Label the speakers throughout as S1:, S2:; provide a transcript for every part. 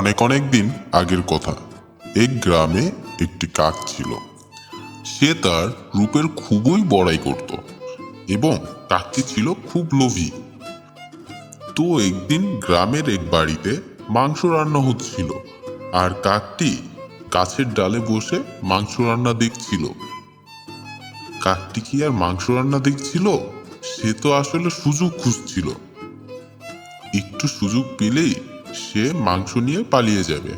S1: অনেক অনেক দিন আগের কথা। এক গ্রামে একটি কাক ছিল। সে তার রূপের খুবই বড়াই করত এবং কাকটি ছিল খুব লোভী। তো একদিন গ্রামের এক বাড়িতে মাংস রান্না হচ্ছিল আর কাকটি গাছের ডালে বসে মাংস রান্না দেখছিল। কাকটি কি আর মাংস রান্না দেখছিল? সে তো আসলে সুযোগ খুঁজছিল। একটু সুযোগ পেলেই সে মাংস নিয়ে পালিয়ে যাবে।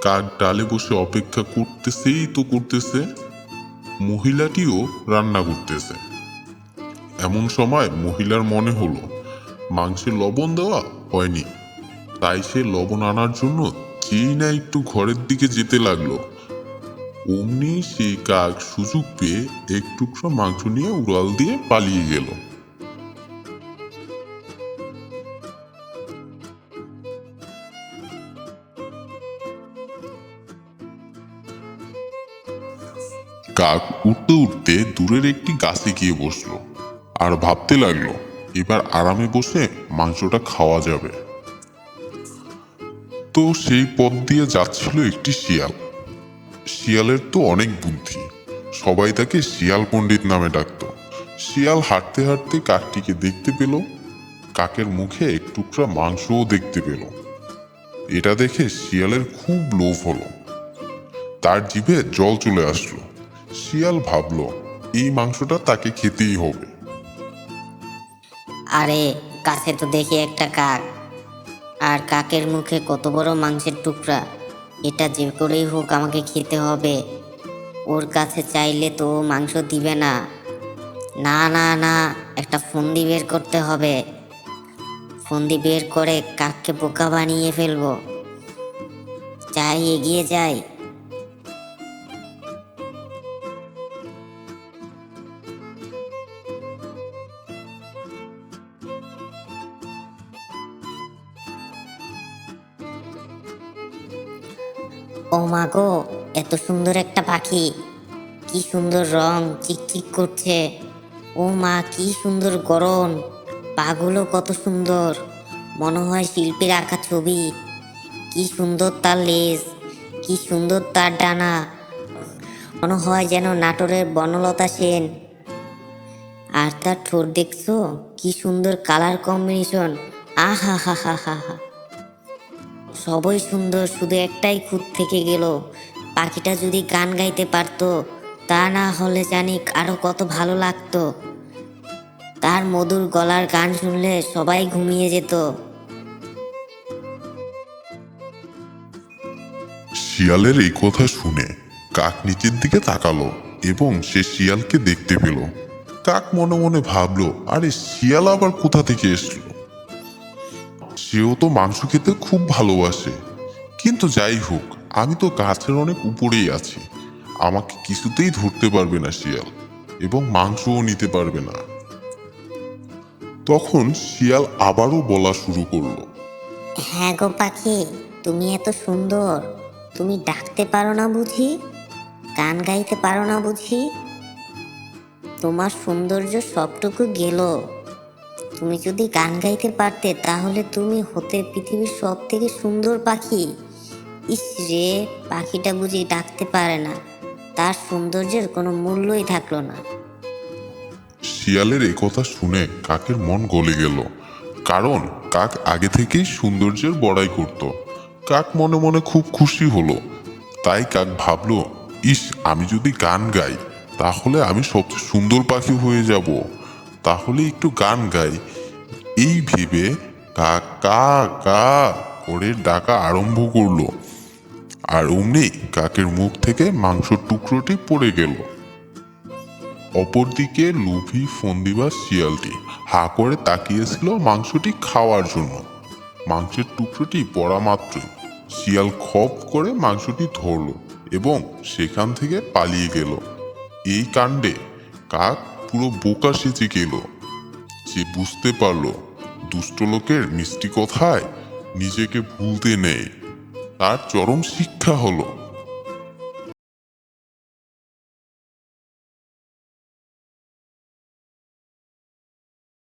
S1: কাক ডালে বসে অপেক্ষা করতেছেই তো করতেছে। মহিলাটিও রান্না করতেছে। এমন সময় মহিলার মনে হলো মাংসে লবণ দেওয়া হয়নি। তাই সে লবণ আনার জন্য যেই না একটু ঘরের দিকে যেতে লাগল। অমনি সেই কাক সুযোগ পেয়ে এক টুকরো মাংস নিয়ে উড়াল দিয়ে পালিয়ে গেল। কাক উঠতে উঠতে দূরের একটি গাছে গিয়ে বসল আর ভাবতে লাগল, এবার আরামে বসে মাংসটা খাওয়া যাবে। তো সেই পথ দিয়ে যাচ্ছিল একটি শিয়াল। শিয়ালের তো অনেক বুদ্ধি, সবাই তাকে শিয়াল পণ্ডিত নামে ডাকতো। শিয়াল হাঁটতে হাঁটতে কাকটিকে দেখতে পেল, কাকের মুখে এক টুকরা মাংসও দেখতে পেল। এটা দেখে শিয়ালের খুব লোভ হলো। তার জিভে জল চলে আসলো। শিয়াল ভাবলো, এই মাংসটা তাকে খেতেই হবে।
S2: আরে, কাছে তো দেখি একটা কাক। আর কাকের মুখে কত বড় মাংসের টুকরা। এটা যে করেই হোক আমাকে খেতে হবে। ওর কাছে চাইলে তো মাংস দিবে না। না না না, একটা ফন্দি বের করতে হবে। ফন্দি বের করে কাককে বোকা বানিয়ে ফেলব। যাই, এগিয়ে যাই। ও মা গো, এত সুন্দর একটা পাখি। কি সুন্দর রং, চিকচিক করছে। ও মা, কি সুন্দর গরম পাগুলো কত সুন্দর। মনে হয় শিল্পীর আঁকা ছবি। কি সুন্দর তার লেজ, কি সুন্দর তার ডানা। মনে হয় যেন নাটোরের বনলতা সেন। আর তার ঠোঁট দেখছ? কি সুন্দর কালার কম্বিনেশন আহা, হা হা হা হা। সবই সুন্দর, শুধু একটাই খুঁত থেকে গেল। পাখিটা যদি গান গাইতে পারতো, তা না হলে জানি আরও কত ভালো লাগতো। তার মধুর গলার গান শুনলে সবাই ঘুমিয়ে যেত।
S1: শিয়ালের এই কথা শুনে কাক নিচের দিকে তাকালো এবং সে শিয়ালকে দেখতে পেল। কাক মনে মনে ভাবলো, আরে শিয়াল আবার কোথা থেকে এসলো? সেও তো মাংস খেতে খুব ভালোবাসে। কিন্তু যাই হোক, আমি তো গাছের অনেক উপরেই আছি। আমাকে কিছুতেই ধরতে পারবে না শিয়াল এবং মাংসও নিতে পারবে না। তখন শিয়াল আবারও বলা শুরু করল
S2: হ্যাঁ গো পাখি, তুমি এত সুন্দর। তুমি ডাকতে পারো না বুঝি? গান গাইতে পারো না বুঝি? তোমার সৌন্দর্য সবটুকু গেল। তুমি যদি গান গাইতে পারতে, তাহলে তুমি হতে পৃথিবীর সব থেকে সুন্দর পাখি। ইস রে, পাখিটা বুঝি ডাকতে পারে না। তার সৌন্দর্যের কোনো মূল্যই থাকল না।
S1: শিয়ালের কথা শুনে কাকের মন গলে গেল। কারণ কাক আগে থেকেই সৌন্দর্যের বড়াই করত। কাক মনে মনে খুব খুশি হলো। তাই কাক ভাবলো, ইস, আমি যদি গান গাই, তাহলে আমি সবচেয়ে সুন্দর পাখি হয়ে যাব। তাহলে একটু গান গাই। এই ভেবে কাক কা করে ডাকা আরম্ভ করল। আর অমনি কাকের মুখ থেকে মাংসর টুকরোটি পড়ে গেল। অপরদিকে লুভি ফন্দিবা শিয়ালটি হা করে তাকিয়েছিল মাংসটি খাওয়ার জন্য। মাংসের টুকরোটি পড়া মাত্র শিয়াল খপ করে মাংসটি ধরলো এবং সেখান থেকে পালিয়ে গেল। এই কাণ্ডে কাক পুরো বোকা সেচে গেল। সে বুঝতে পারল দুষ্ট লোকের মিষ্টি কথায় নিজেকে ভুলতে নেই। তার চরম শিক্ষা হলো